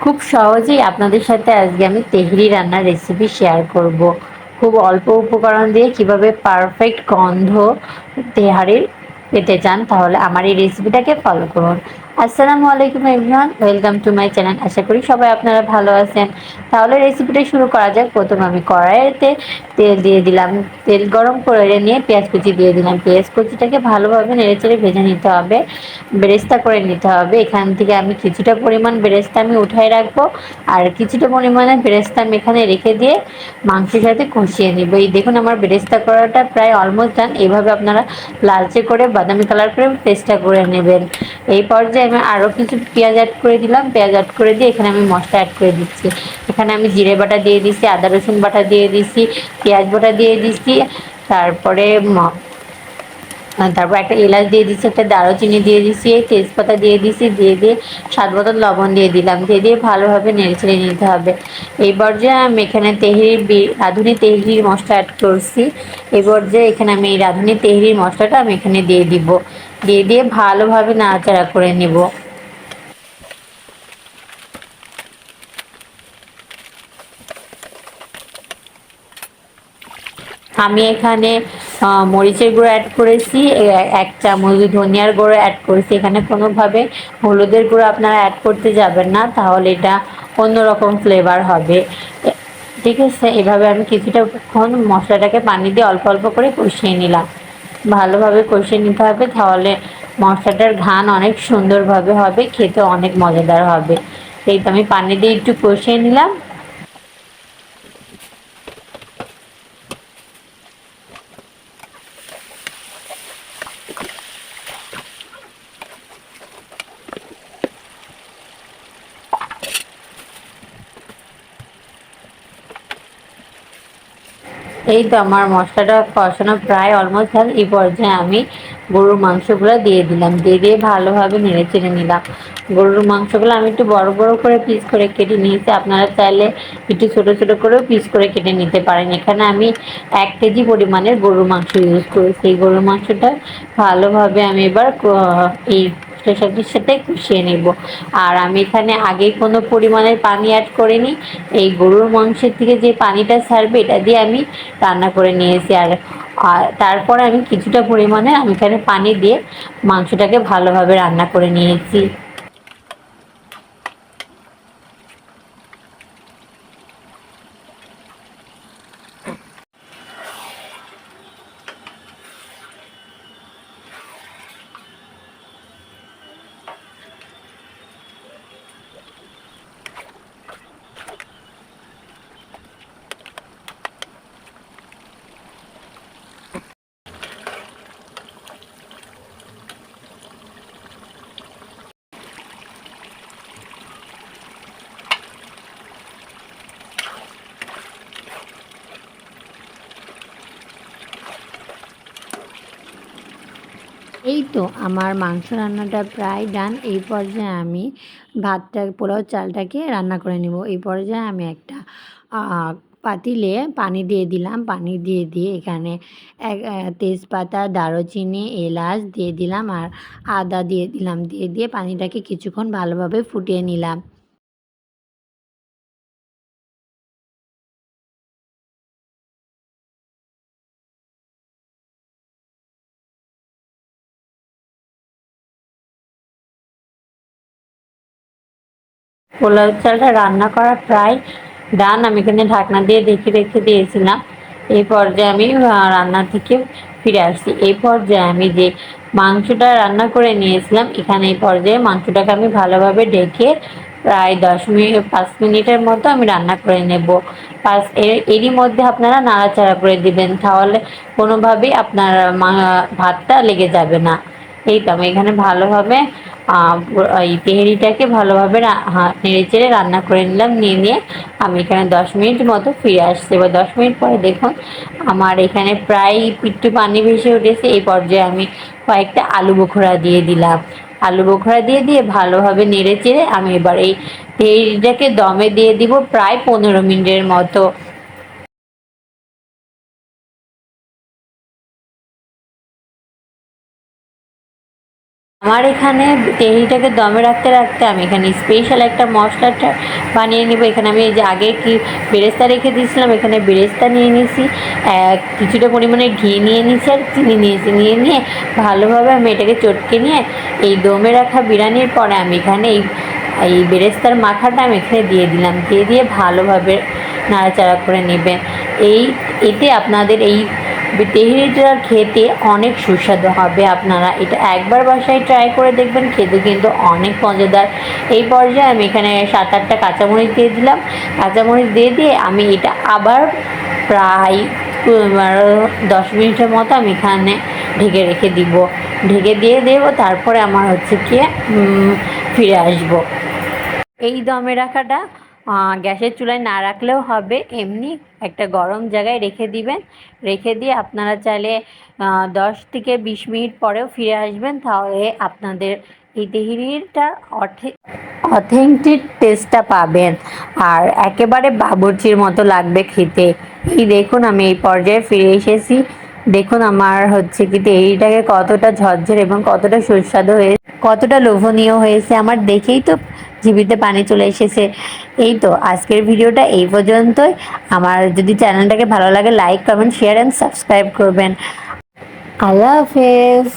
খুব সহজেই আপনাদের সাথে আজকে আমি তেহরি রান্নার রেসিপি শেয়ার করব। খুব অল্প উপকরণ দিয়ে কীভাবে পারফেক্ট গন্ধ তেহারির পেতে চান, তাহলে আমার এই রেসিপিটাকে ফলো করুন। আসসালামু আলাইকুম everyone welcome to my channel আশা করি সবাই আপনারা ভালো আছেন। তাহলে রেসিপিটা শুরু করা যাক। প্রথমে আমি কড়াইতে তেল দিয়ে দিলাম। তেল গরম করে নিয়ে পেঁয়াজ কুচি দিয়ে দিলাম। পেঁয়াজ কুচিটাকে ভালোভাবে নেড়েচেড়ে ভেজে নিতে হবে। বেরেস্তা করে নিতে হবে। এখান থেকে আমি কিছুটা পরিমাণ বেরেস্তা আমি উঠাই রাখব। আর কিছুটা পরিমাণে বেরেস্তা আমি এখানে রেখে দিয়ে মাংসের সাথে কষিয়ে নিব। এই দেখুন, আমার বেরেস্তা করাটা প্রায় অলমোস্ট ডান এইভাবে আপনারা লালচে করে বাদামি কালার করে পেস্টটা করে নেবেন। এই পর্যায়ে আমি আরও কিছু পেঁয়াজ অ্যাড করে দিলাম। পেঁয়াজ অ্যাড করে দিয়ে এখানে আমি মশলা অ্যাড করে দিচ্ছি। এখানে আমি জিরে বাটা দিয়ে দিচ্ছি আদা রসুন বাটা দিয়ে দিচ্ছি পেঁয়াজ বাটা দিয়ে দিচ্ছি তারপরে তারপর একটা এলাচ দিয়ে দিচ্ছি একটা দারুচিনি দিয়ে দিচ্ছি তেজপাতা দিয়ে দিচ্ছি দিয়ে দিয়ে স্বাদ মতো লবণ দিয়ে দিলাম, দিয়ে দিয়ে ভালোভাবে নেড়ে ছেড়ে নিতে হবে। এবার যে আমি এখানে তেহরির রাঁধুনি তেহরির মশলা অ্যাড করছি। এবার যে এখানে আমি এই রাঁধুনি তেহরির মশলাটা আমি এখানে দিয়ে দিব। দিয়ে দিয়ে ভালোভাবে নাড়াচাড়া করে নেব। আমি এখানে মরিচের গুঁড়ো অ্যাড করেছি এক চামচ ধনিয়ার গুঁড়ো অ্যাড করেছি। এখানে কোনোভাবে হলুদের গুঁড়ো আপনারা অ্যাড করতে যাবেন না, তাহলে এটা অন্যরকম ফ্লেভার হবে। ঠিক আছে, এভাবে আমি কিছুটাক্ষণ মশলাটাকে পানি দিয়ে অল্প অল্প করে কষিয়ে নিলাম। ভালোভাবে কষিয়ে নিতে হবে, তাহলে মশলাটার ঘান অনেক সুন্দরভাবে হবে, খেতে অনেক মজাদার হবে। এই তো আমি পানি দিয়ে একটু কষিয়ে নিলাম। এই তো আমার মশলাটা কষানো প্রায় অলমোস্ট হয় এই পর্যায়ে আমি গরুর মাংসগুলো দিয়ে দিলাম। দিয়ে দিয়ে ভালোভাবে নেড়ে চেড়ে নিলাম। গরুর মাংসগুলো আমি একটু বড় বড় করে পিস করে কেটে নিয়েছি। আপনারা চাইলে একটু ছোট ছোট করেও পিস করে কেটে নিতে পারেন। এখানে আমি এক কেজি পরিমাণের গরুর মাংস ইউজ করেছি। এই গরুর মাংসটা ভালোভাবে আমি এবার এই সবজির সাথে কষিয়ে নেব। আর আমি এখানে আগে কোনো পরিমাণের পানি অ্যাড করিনি। এই গরুর মাংসের থেকে যে পানিটা ছাড়বে, এটা দিয়ে আমি রান্না করে নিয়েছি। আর তারপরে আমি কিছুটা পরিমাণে আমি এখানে পানি দিয়ে মাংসটাকে ভালোভাবে রান্না করে নিয়েছি। এই তো আমার মাংস রান্নাটা প্রায় ডান। এই পর্যায়ে আমি ভাতটা, পোলাও, চালটাকে রান্না করে নেব। এই পর্যায়ে আমি একটা পাতিলে পানি দিয়ে দিলাম। পানি দিয়ে দিয়ে এখানে এক তেজপাতা, দারুচিনি, এলাচ দিয়ে দিলাম আর আদা দিয়ে দিলাম। দিয়ে দিয়ে পানিটাকে কিছুক্ষণ ভালোভাবে ফুটিয়ে নিলাম। পোলাও চালটা রান্না করা প্রায় ডান, আমি এখানে ঢাকনা দিয়ে দেখে রেখে দিয়েছিলাম। এই পর্যায়ে আমি রান্না থেকে ফিরে আসছি। এই পর্যায়ে আমি যে মাংসটা রান্না করে নিয়েছিলাম, এখানে এই পর্যায়ে মাংসটাকে আমি ভালোভাবে ডেকে প্রায় দশ মিনিট পাঁচ মিনিটের মতো আমি রান্না করে নেব। পাঁচ এরই মধ্যে আপনারা নাড়াচাড়া করে দিবেন, তাহলে কোনোভাবেই আপনার ভাতটা লেগে যাবে না। এই তো আমি এখানে ভালোভাবে এই তেহারিটাকে ভালোভাবে নেড়ে চেড়ে রান্না করে নিলাম। নিয়ে নিয়ে আমি এখানে দশ মিনিট মতো ফিরে আসছি। এবার দশ মিনিট পরে দেখুন, আমার এখানে প্রায় একটু পানি ভেসে উঠেছে। এই পর্যায়ে আমি কয়েকটা আলু বোখরা দিয়ে দিলাম। আলু বোখরা দিয়ে দিয়ে ভালোভাবে নেড়ে চেড়ে আমি এবার এই তেহারিটাকে দমে দিয়ে দিব প্রায় পনেরো মিনিটের মতো। আমার এখানে তেহরিটাকে দমে রাখতে রাখতে আমি এখানে স্পেশাল একটা মশলাটা বানিয়ে নেব। এখানে আমি এই যে আগে কি বেরেস্তা রেখে দিয়েছিলাম, এখানে বেরেস্তা নিয়ে নিয়েছি। কিছুটা পরিমাণে ঘি নিয়ে নিয়েছি আর চিনি নিয়েছি নিয়ে নিয়ে ভালোভাবে আমি এটাকে চটকে নিয়ে এই দমে রাখা বিরিয়ানির পরে আমি এখানে এই এই বেরেস্তার মাখাটা আমি এখানে দিয়ে দিলাম। দিয়ে দিয়ে ভালোভাবে নাড়াচাড়া করে নেবেন। এই, এতে আপনাদের এই তেহরিটা খেতে অনেক সুস্বাদু হবে। আপনারা এটা একবার বাসায় ট্রাই করে দেখবেন, খেতে কিন্তু অনেক মজাদার। এই পর্যায়ে আমি এখানে সাত আটটা কাঁচামরিচ দিয়ে দিলাম। কাঁচামরিচ দিয়ে দিয়ে আমি এটা আবার প্রায় দশ মিনিটের মতো আমি এখানে ঢেকে রেখে দিব। ঢেকে দিয়ে দেবো, তারপরে আমার হচ্ছে কি ফিরে আসব। এই দমে রাখাটা গ্যাসের চুলায় না রাখলেও হবে। এমনি একটা গরম জায়গায় রেখে দিবেন। রেখে দিয়ে আপনারা চাইলে দশ থেকে বিশ মিনিট পরেও ফিরে আসবেন। তাহলে আপনাদের এই তেহরিটার অথেন্টিক টেস্টটা পাবেন। আর একেবারে বাবুর্চির মতো লাগবে খেতে। এই দেখুন, আমি এই পর্যায়ে ফিরে এসেছি। দেখুন, আমার হচ্ছে কি তেহরিটাকে কতটা ঝরঝর এবং কতটা সুস্বাদু হয়ে, কতটা লোভনীয় হয়েছে। আমার দেখেই তো জিবিতে পানি চলে এসেছে। এই তো আজকের ভিডিওটা এই পর্যন্তই। আমার যদি চ্যানেলটাকে ভালো লাগে like comment share and subscribe করবেন। আল্লাহ হাফেজ।